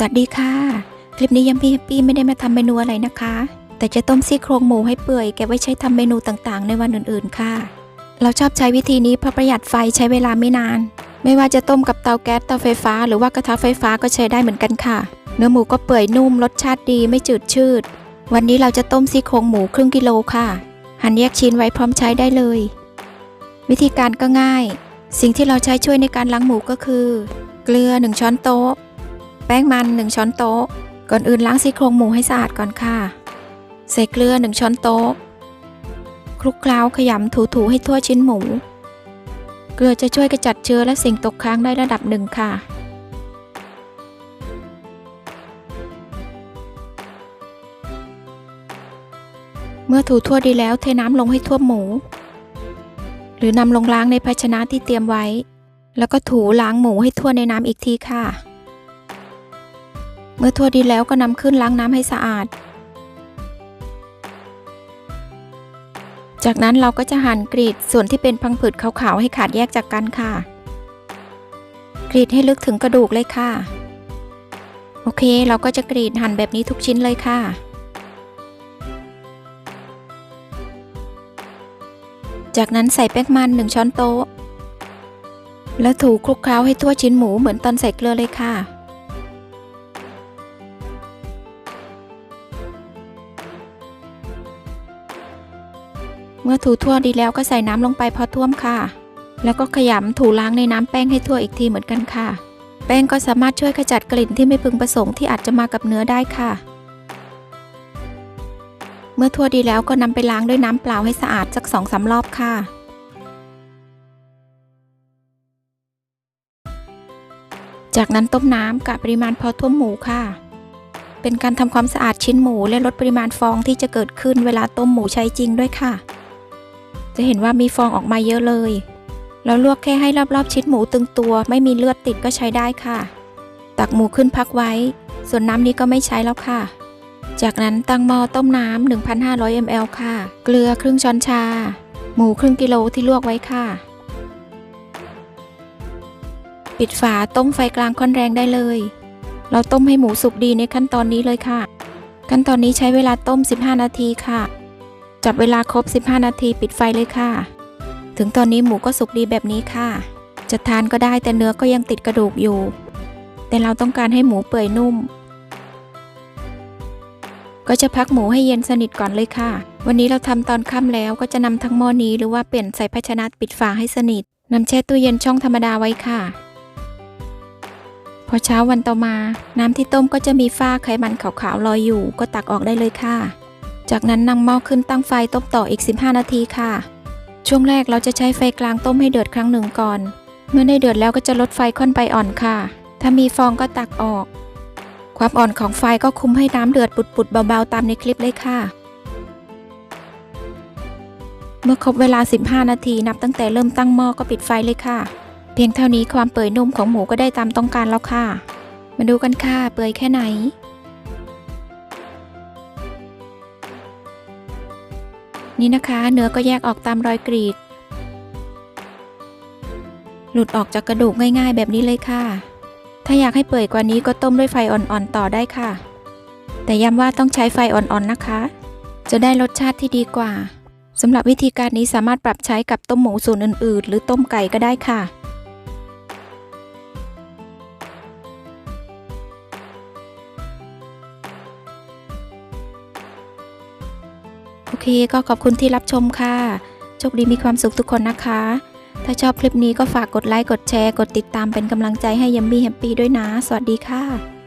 สวัสดีค่ะ คลิปนี้ยัมพี่แฮปปี้ไม่ได้มาทำเมนูอะไรนะคะ แต่จะต้มซี่โครงหมูให้เปื่อยเก็บไว้ใช้ทำเมนูต่างๆ ในวันอื่นๆค่ะ เราชอบใช้วิธีนี้เพราะประหยัดไฟใช้เวลาไม่นาน ไม่ว่าจะต้มกับเตาแก๊สเตาไฟฟ้า หรือว่ากระทะไฟฟ้าก็ใช้ได้เหมือนกันค่ะ เนื้อหมูก็เปื่อยนุ่มรสชาติดีไม่จืดชืด วันนี้เราจะต้มซี่โครงหมูครึ่งกิโลค่ะ หั่นแยกชิ้นไว้พร้อมใช้ได้เลย วิธีการก็ง่าย สิ่งที่เราใช้ช่วยในการล้างหมูก็คือ เกลือ 1 ช้อนโต๊ะ แป้งมัน 1 ช้อนโต๊ะ ก่อนอื่นล้างซี่โครงหมูให้สะอาดก่อนค่ะ ใส่เกลือ 1 ช้อนโต๊ะ คลุกเคล้าขยำถูๆให้ทั่วชิ้นหมู เกลือจะช่วยกระจัดเชื้อและสิ่งตกค้างได้ระดับหนึ่งค่ะ เมื่อถูทั่วดีแล้วเทน้ำลงให้ท่วมหมู หรือนำลงล้างในภาชนะที่เตรียมไว้ แล้วก็ถูล้างหมูให้ทั่วในน้ำอีกทีค่ะ เมื่อทั่วดีแล้วก็นำขึ้นล้างน้ำให้สะอาด จากนั้นเราก็จะหั่นกรีดส่วนที่เป็นพังผืดขาวๆให้ขาดแยกจากกันค่ะ กรีดให้ลึกถึงกระดูกเลยค่ะ โอเคเราก็จะกรีดหั่นแบบนี้ทุกชิ้นเลยค่ะจากนั้นใส่แป้งมัน 1 ช้อนโต๊ะ แล้วถูคลุกเคล้าให้ทั่วชิ้นหมูเหมือนตอนใส่เกลือเลยค่ะ เมื่อถูทั่วดีแล้วก็ใส่น้ำลงไปพอท่วมค่ะ แล้วก็ขยำถูล้างในน้ำแป้งให้ทั่วอีกทีเหมือนกันค่ะ แป้งก็สามารถช่วยขจัดกลิ่นที่ไม่พึงประสงค์ที่อาจจะมากับเนื้อได้ค่ะ เมื่อทั่วดีแล้วก็นำไปล้างด้วยน้ำเปล่าให้สะอาดสักสองสารอบค่ะจากนั้นต้มน้ำกะปริมาณพอท่วมหมูค่ะ เป็นการทำความสะอาดชิ้นหมูและลดปริมาณฟองที่จะเกิดขึ้นเวลาต้มหมูใช้จริงด้วยค่ะ จะเห็นว่ามีฟองออกมาเยอะเลย แล้วลวกแค่ให้รอบๆชิ้นหมูตึงตัว ไม่มีเลือดติดก็ใช้ได้ค่ะ ตักหมูขึ้นพักไว้ ส่วนน้ำนี้ก็ไม่ใช้แล้วค่ะ จากนั้นตั้งหม้อต้มน้ำ1,500 ml ค่ะ เกลือครึ่งช้อนชา หมูครึ่งกิโลที่ลวกไว้ค่ะ ปิดฝาต้มไฟกลางค่อนแรงได้เลย เราต้มให้หมูสุกดีในขั้นตอนนี้เลยค่ะ ขั้นตอนนี้ใช้เวลาต้ม 15 นาทีค่ะ จับเวลาครบ 15 นาทีปิดไฟเลยค่ะ ถึงตอนนี้หมูก็สุกดีแบบนี้ค่ะ จะทานก็ได้แต่เนื้อก็ยังติดกระดูกอยู่ แต่เราต้องการให้หมูเปื่อยนุ่ม ก็จะพักหมูให้เย็นสนิทก่อนเลยค่ะ วันนี้เราทำตอนค่ำแล้วก็จะนำทั้งหม้อนี้หรือว่าเปลี่ยนใส่ภาชนะปิดฝาให้สนิทนำแช่ตู้เย็นช่องธรรมดาไว้ค่ะ พอเช้าวันต่อมา น้ำที่ต้มก็จะมีฝ้าไขมันขาวๆลอยอยู่ ก็ตักออกได้เลยค่ะ จากนั้นนำหม้อขึ้นตั้งไฟต้มต่ออีก 15 นาทีค่ะ ช่วงแรกเราจะใช้ไฟกลางต้มให้เดือดครั้งหนึ่งก่อน เมื่อได้เดือดแล้วก็จะลดไฟค่อนไปอ่อนค่ะ ถ้ามีฟองก็ตักออก ความอ่อนของไฟก็คุมให้น้ำเดือดปุดๆเบาๆตามในคลิปเลยค่ะ เมื่อครบเวลา 15 นาทีนับตั้งแต่เริ่มตั้งหม้อก็ปิดไฟเลยค่ะ เพียงเท่านี้ความเปื่อยนุ่มของหมูก็ได้ตามต้องการแล้วค่ะ มาดูกันค่ะเปื่อยแค่ไหน นี่นะคะ เนื้อก็แยกออกตามรอยกรีด หลุดออกจากกระดูกง่ายๆ แบบนี้เลยค่ะ ถ้าอยากให้เปื่อยกว่านี้ก็ต้มด้วยไฟอ่อนๆต่อได้ค่ะ แต่ย้ำว่าต้องใช้ไฟอ่อนๆนะคะ จะได้รสชาติที่ดีกว่าสำหรับวิธีการนี้สามารถปรับใช้กับต้มหมูส่วนอื่นๆ หรือต้มไก่ก็ได้ค่ะ เคก็ขอบคุณที่รับชมค่ะ โชคดีมีความสุขทุกคนนะคะ ถ้าชอบคลิปนี้ก็ฝากกดไลค์ กดแชร์ กดติดตามเป็นกำลังใจให้ยัมมี่แฮปปี้ด้วยนะ สวัสดีค่ะ